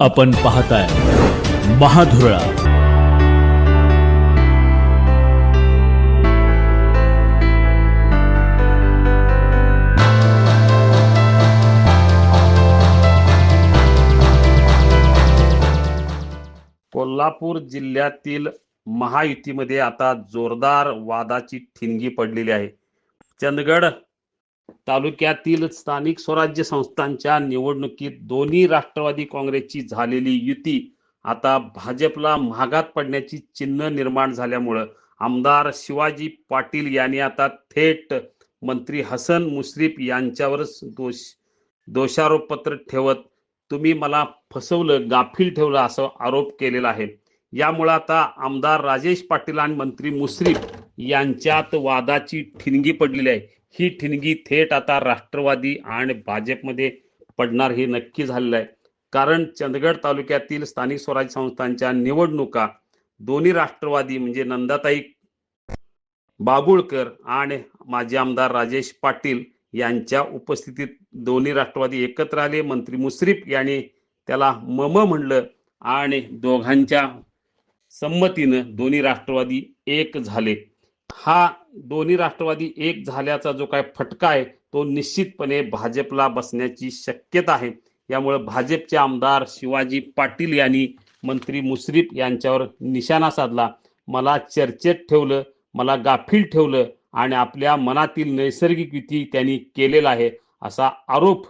आपण पाहताय महाधुरळा. कोल्हापूर जिल्ह्यातील महायुतीमध्ये आता जोरदार वादाची ठिणगी पडलेली आहे. चंदगड तालुक्यातील स्थानिक स्वराज्य संस्थांच्या निवडणुकीत दोन्ही राष्ट्रवादी काँग्रेसची झालेली युती आता भाजपला महागात पडण्याची चिन्ह निर्माण झाल्यामुळं आमदार शिवाजी पाटील यांनी आता थेट मंत्री हसन मुश्रीफ यांच्यावरच दोष दोषारोपपत्र ठेवत तुम्ही मला फसवलं गाफील ठेवलं असं आरोप केलेला आहे. यामुळे आता आमदार राजेश पाटील आणि मंत्री मुश्रीफ यांच्यात वादाची ठिणगी पडलेली आहे. ही ठिणगी थेट आता राष्ट्रवादी आणि भाजपमध्ये पडणार हे नक्की झालेलं आहे. कारण चंदगड तालुक्यातील स्थानिक स्वराज्य संस्थांच्या निवडणुका दोन्ही राष्ट्रवादी म्हणजे नंदाताई बाबुळकर आणि माजी आमदार राजेश पाटील यांच्या उपस्थितीत दोन्ही राष्ट्रवादी एकत्र आले. मंत्री मुश्रीफ यांनी त्याला मम म्हणलं आणि दोघांच्या संमतीनं दोन्ही राष्ट्रवादी एक झाले. हा दोन्ही राष्ट्रवादी एक झाल्याचा जो काय फटका आहे तो निश्चितपणे भाजपला बसण्याची शक्यता आहे. यामुळे भाजपचे आमदार शिवाजी पाटील यांनी मंत्री मुश्रीफ यांच्यावर निशाणा साधला. मला चर्चेत ठेवलं मला गाफील ठेवलं आणि आपल्या मनातील नैसर्गिक युती त्यांनी केलेला आहे असा आरोप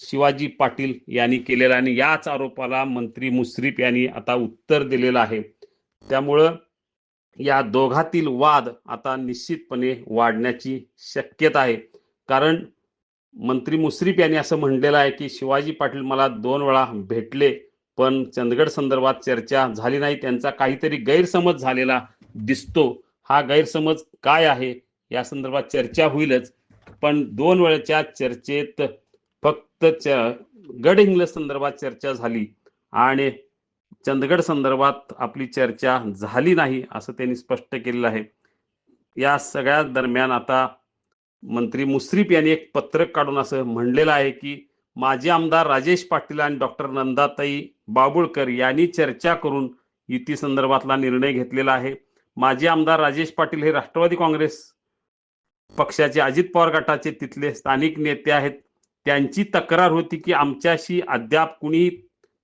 शिवाजी पाटील यांनी केलेला आणि याच आरोपाला मंत्री मुश्रीफ यांनी आता उत्तर दिलेलं आहे. त्यामुळं या दोघातील वाद आता निश्चितपणे वाढण्याची शक्यता आहे. कारण मंत्री मुश्रीफ यांनी असं म्हणलेलं आहे की शिवाजी पाटील मला दोन वेळा भेटले पण चंदगड संदर्भात चर्चा झाली नाही. त्यांचा काहीतरी गैरसमज झालेला दिसतो. हा गैरसमज काय आहे? या संदर्भात चर्चा होईलच. पण दोन वेळच्या चर्चेत फक्त च गडहिंग्लज संदर्भात चर्चा झाली आणि चंदगड संदर्भात आपली चर्चा झाली नाही असं त्यांनी स्पष्ट केलेलं आहे. या सगळ्या दरम्यान आता मंत्री मुश्रीफ यांनी एक पत्रक काढून असं म्हणलेलं आहे की माजी आमदार राजेश पाटील आणि डॉक्टर नंदाताई बाबुळकर यांनी चर्चा करून युती संदर्भातला निर्णय घेतलेला आहे. माजी आमदार राजेश पाटील हे राष्ट्रवादी काँग्रेस पक्षाचे अजित पवार गटाचे तिथले स्थानिक नेते आहेत. त्यांची तक्रार होती की आमच्याशी अद्याप कुणी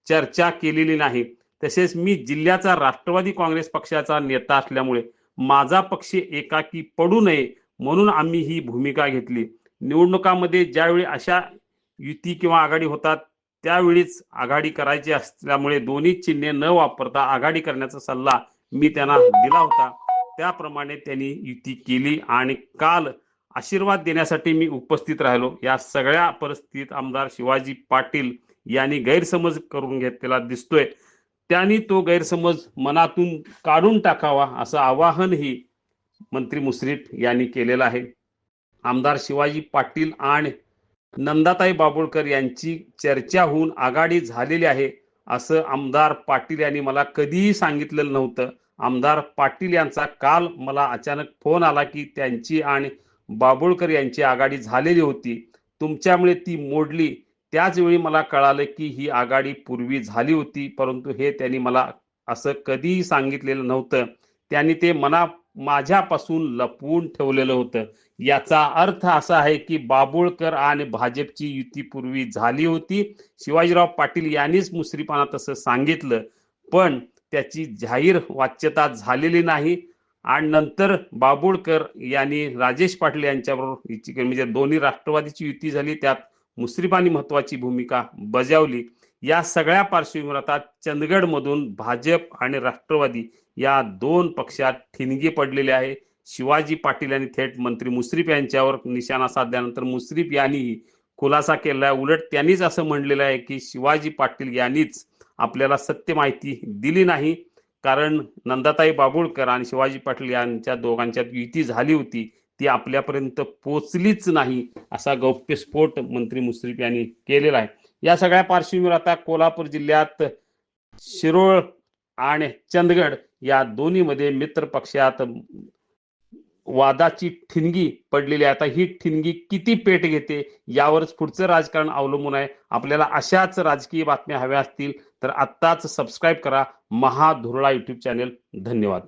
चर्चा केलेली नाही. तसेच मी जिल्ह्याचा राष्ट्रवादी काँग्रेस पक्षाचा नेता असल्यामुळे माझा पक्ष एकाकी पडू नये म्हणून आम्ही ही भूमिका घेतली. निवडणुकामध्ये ज्यावेळी अशा युती किंवा आघाडी होतात त्यावेळीच आघाडी करायची असल्यामुळे दोन्ही चिन्हे न वापरता आघाडी करण्याचा सल्ला मी त्यांना दिला होता. त्याप्रमाणे त्यांनी युती केली आणि काल आशीर्वाद देण्यासाठी मी उपस्थित राहिलो. या सगळ्या परिस्थितीत आमदार शिवाजी पाटील यांनी गैरसमज करून घेतलेला दिसतोय. त्यांनी तो गैरसमज मनातून काढून टाकावा असं आवाहनही मंत्री मुश्रीफ यांनी केलेलं आहे. आमदार शिवाजी पाटील आणि नंदाताई बाबुळकर यांची चर्चा होऊन आघाडी झालेली आहे असं आमदार पाटील यांनी मला कधीही सांगितलेलं नव्हतं. आमदार पाटील यांचा काल मला अचानक फोन आला की त्यांची आणि बाबुळकर यांची आघाडी झालेली होती. तुमच्यामुळे ती मोडली त्याचवेळी मला कळालं की ही आघाडी पूर्वी झाली होती परंतु हे त्यांनी मला असं कधीही सांगितलेलं नव्हतं. त्यांनी ते मना माझ्यापासून लपवून ठेवलेलं होतं. याचा अर्थ असा आहे की बाबुळकर आणि भाजपची युती पूर्वी झाली होती. शिवाजीराव पाटील यांनीच मुसरीपणा तसं सांगितलं पण त्याची जाहीर वाच्यता झालेली नाही. आणि नंतर बाबुळकर यांनी राजेश पाटील यांच्याबरोबर हिची- म्हणजे दोन्ही राष्ट्रवादीची युती झाली त्यात मुश्रीफांनी महत्वाची भूमिका बजावली. या सगळ्या पार्श्वभूमीवर आता चंदगडमधून भाजप आणि राष्ट्रवादी या दोन पक्षात ठिणगी पडलेली आहे. शिवाजी पाटील यांनी थेट मंत्री मुश्रीफ यांच्यावर निशाणा साधल्यानंतर मुश्रीफ यांनीही खुलासा केला आहे. उलट त्यांनीच असं म्हणलेलं आहे की शिवाजी पाटील यांनीच आपल्याला सत्य माहिती दिली नाही. कारण नंदाताई बाबुळकर आणि शिवाजी पाटील यांच्या दोघांच्यात युती झाली होती. ती आपल्यापर्यंत पोचलीच नाही असा गौप्यस्फोट मंत्री मुश्रीफ यांनी केलेला आहे. या सगळ्या पार्श्वभूमीवर आता कोल्हापूर जिल्ह्यात शिरोळ आणि चंदगड या दोन्हीमध्ये मित्र पक्षात वादाची ठिणगी पडलेली आहे. आता ही ठिणगी किती पेट घेते यावरच पुढचं राजकारण अवलंबून आहे. आपल्याला अशाच राजकीय बातम्या हव्या असतील तर आत्ताच सबस्क्राईब करा. महाधुरळा युट्यूब चॅनेल धन्यवाद.